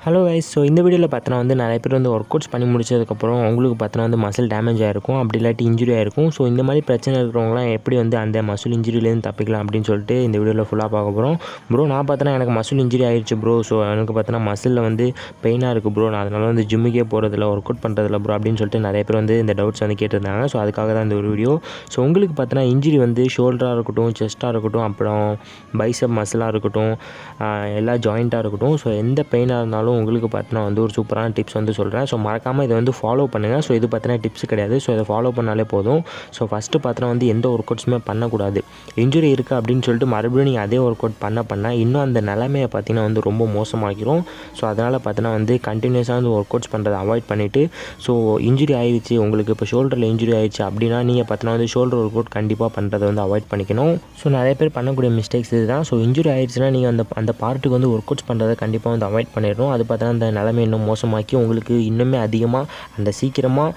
Hello guys so இந்த வீடியோவில் பார்த்தோன்னா வந்து நிறைய பேர் வந்து ஒர்க் அவுட்ஸ் பண்ணி முடிச்சதுக்கப்புறம் உங்களுக்கு பார்த்தோன்னா வந்து மசில் டேமேஜ் ஆகிருக்கும் அப்படி இல்லாட்டி இன்ஜுரி ஆகிருக்கும் ஸோ இந்த மாதிரி பிரச்சனை இருக்கிறவங்களாம் எப்படி வந்து அந்த மசில் இன்ஜுரியிலேருந்து தப்பிக்கலாம் அப்படின்னு சொல்லிட்டு இந்த வீடியோவில் ஃபுல்லாக பார்க்க போகிறோம் ப்ரோ நான் பார்த்தோன்னா எனக்கு மசில் இன்ஜுரி ஆயிடுச்சு ப்ரோ ஸோ எனக்கு பார்த்தோன்னா மசிலில் வந்து பெயினாக இருக்குது ப்ரோ நான் அதனால் வந்து ஜிம்முக்கே போகிறதில்ல ஒர்க் அவுட் பண்ணுறதில்ல ப்ரோ அப்படின்னு சொல்லிட்டு நிறைய பேர் வந்து இந்த டவுட்ஸ் வந்து கேட்டிருந்தாங்க. ஸோ அதுக்காக தான் இந்த ஒரு வீடியோ ஸோ உங்களுக்கு பார்த்தோன்னா இன்ஜுரி வந்து ஷோல்டராக இருக்கட்டும் செஸ்ட்டாக இருக்கட்டும் அப்புறம் பைசப் மசிலாக இருக்கட்டும் எல்லா ஜாயிண்ட்டாக இருக்கட்டும். ஸோ எந்த பெயினாக இருந்தாலும் உங்களுக்கு பார்த்தீங்கன்னா வந்து ஒரு சூப்பரான டிப்ஸ் வந்து சொல்கிறேன் ஸோ மறக்காமல் இதை வந்து ஃபாலோ பண்ணுங்கள் ஸோ இது பற்றின டிப்ஸ் கிடையாது. ஸோ இதை ஃபாலோ பண்ணாலே போதும். ஸோ ஃபஸ்ட்டு பார்த்தீங்கன்னா வந்து எந்த ஒர்க் அவுட்ஸுமே பண்ணக்கூடாது. இன்ஜுரி இருக்குது அப்படின்னு சொல்லிட்டு மறுபடியும் நீங்கள் அதே ஒர்க் அவுட் பண்ண பண்ணால் இன்னும் அந்த நிலைமையை பார்த்தீங்கன்னா வந்து ரொம்ப மோசமாக்கிரும் ஸோ அதனால் பார்த்தீங்கன்னா வந்து கண்டினியூஸாக வந்து ஒர்க் அவுட்ஸ் பண்ணுறதை அவாய்ட் பண்ணிவிட்டு ஸோ இன்ஜுரி ஆயிடுச்சு உங்களுக்கு இப்போ ஷோல்டரில் இன்ஜுரி ஆயிடுச்சு அப்படின்னா நீங்கள் பார்த்தீங்கன்னா வந்து ஷோல்டர் ஒர்க் அவுட் கண்டிப்பாக பண்ணுறதை வந்து அவாய்ட் பண்ணிக்கணும். ஸோ நிறைய பேர் பண்ணக்கூடிய மிஸ்டேக்ஸ் இதுதான். ஸோ இன்ஜுரி ஆயிடுச்சுன்னா நீங்கள் அந்த அந்த பார்ட்டுக்கு வந்து ஒர்க் அவுட்ஸ் பண்ணுறதை கண்டிப்பாக வந்து அவாய்ட் பண்ணிடணும். அது பார்த்தா அந்த நிலைமை இன்னும் மோசமாக்கி உங்களுக்கு இன்னுமே அதிகமாக அந்த சீக்கிரமாக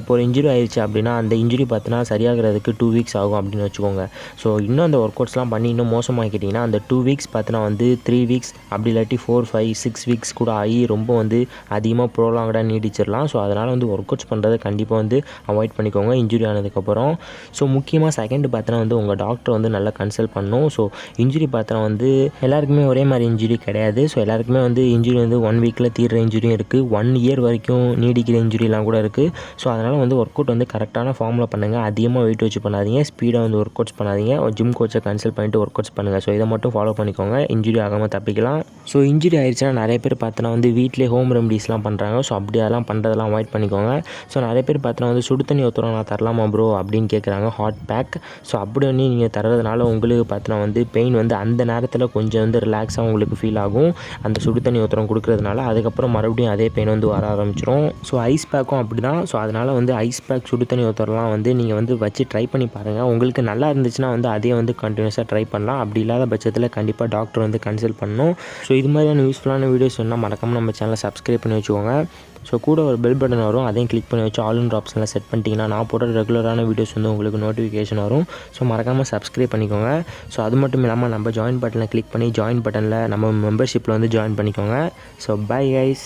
இப்போ ஒரு இன்ஜுரி ஆயிடுச்சு அப்படின்னா அந்த இன்ஜுரி பார்த்தீங்கன்னா சரியாகிறதுக்கு டூ வீக்ஸ் ஆகும் அப்படின்னு வச்சுக்கோங்க. ஸோ இன்னும் அந்த ஒர்க் அவுட்ஸ்லாம் பண்ணி இன்னும் மோசமாக்கிட்டிங்கன்னா அந்த டூ வீக்ஸ் பார்த்தீங்கன்னா வந்து த்ரீ வீக்ஸ் அப்படி இல்லாட்டி ஃபோர் ஃபைவ் சிக்ஸ் வீக்ஸ் கூட ஆகி ரொம்ப வந்து அதிகமாக ப்ரோலாங்கடாக நீடிச்சிடலாம். ஸோ அதனால் வந்து ஒர்க் அவுட்ஸ் பண்ணுறதை கண்டிப்பாக வந்து அவாய்ட் பண்ணிக்கோங்க இன்ஜுரி ஆனதுக்கப்புறம். ஸோ முக்கியமாக செகண்ட் பார்த்தோன்னா வந்து உங்கள் டாக்டர் வந்து நல்லா கன்சல்ட் பண்ணும் ஸோ இன்ஜுரி பார்த்தோன்னா வந்து எல்லாருக்குமே ஒரே மாதிரி இன்ஜுரி கிடையாது. ஸோ எல்லாருக்குமே வந்து இன்ஜுரி வந்து ஒன் வீக்கில் தீர்ற இன்ஜுரியும் இருக்குது ஒன் இயர் வரைக்கும் நீடிக்கிற இன்ஜுரிலாம் கூட இருக்குது ஸோ அதனால் வந்து ஒர்க் அவுட் வந்து கரெக்டான ஃபார்மில் பண்ணுங்கள் அதிகமாக வெயிட் வச்சு பண்ணாதீங்க. ஸ்பீடாக வந்து ஒர்க் அவுட்ஸ் பண்ணாதீங்க ஜிம் கோச்சை கன்சல்ட் பண்ணிட்டு ஒர்க் அவுட்ஸ் பண்ணுங்கள் ஸோ இதை மட்டும் ஃபாலோ பண்ணிக்கோங்க. இன்ஜுரி ஆகாமல் தப்பிக்கலாம். ஸோ இன்ஜுரி ஆயிடுச்சுன்னா நிறைய பேர் பார்த்தோன்னா வந்து வீட்டிலே ஹோம் ரெமடிஸ்லாம் பண்ணுறாங்க ஸோ அப்படி அதெல்லாம் பண்ணுறதெல்லாம் அவாய்ட் பண்ணிக்கோங்க. ஸோ நிறைய பேர் பார்த்தோன்னா வந்து சுடு தண்ணி ஒத்துறோம் நான் தரலாமா ப்ரோ அப்படின்னு கேட்குறாங்க ஹாட் பேக் ஸோ அப்படி வந்து நீங்கள் தர்றதுனால உங்களுக்கு பார்த்தோன்னா வந்து பெயின் வந்து அந்த நேரத்தில் கொஞ்சம் வந்து ரிலாக்ஸாக உங்களுக்கு ஃபீல் ஆகும். அந்த சுடு தண்ணி ஒத்துறோம் கொடுக்குறதுனால அதுக்கப்புறம் மறுபடியும் அதே பெயின் வந்து வர ஆரம்பிச்சிடும் ஸோ ஐஸ் பேக்கும் அப்படி தான் ஸோ அதனால் வந்து ஐஸ் பேக் சுடு தண்ணி ஊற்றுறலாம் வந்து நீங்கள் வந்து வச்சு ட்ரை பண்ணி பாருங்கள் உங்களுக்கு நல்லா இருந்துச்சுன்னா வந்து அதே வந்து கண்டினியூஸாக ட்ரை பண்ணலாம். அப்படி இல்லாத பட்சத்தில் கண்டிப்பாக டாக்டர் வந்து கன்சல்ட் பண்ணணும். ஸோ இது மாதிரியான யூஸ்ஃபுல்லான வீடியோஸ் சொன்னால் மறக்காமல் நம்ம சேனலை சப்ஸ்கிரைப் பண்ணி வச்சுக்கோங்க. ஸோ கூட ஒரு பெல் பட்டன் வரும். அதையும் கிளிக் பண்ணி வச்சு ஆல் இன் ஆப்ஷனில் செட் பண்ணிட்டீங்கன்னா நான் போடுற ரெகுலரான வீடியோஸ் வந்து உங்களுக்கு நோட்டிஃபிகேஷன் வரும். ஸோ மறக்காமல் சப்ஸ்கிரைப் பண்ணிக்கோங்க. ஸோ அது மட்டும் இல்லாமல் நம்ம ஜாயின் பட்டனில் கிளிக் பண்ணி ஜாயின் பட்டனில் நம்ம மெம்பர்ஷிப்பில் வந்து ஜாயின் பண்ணிக்கோங்க. So bye guys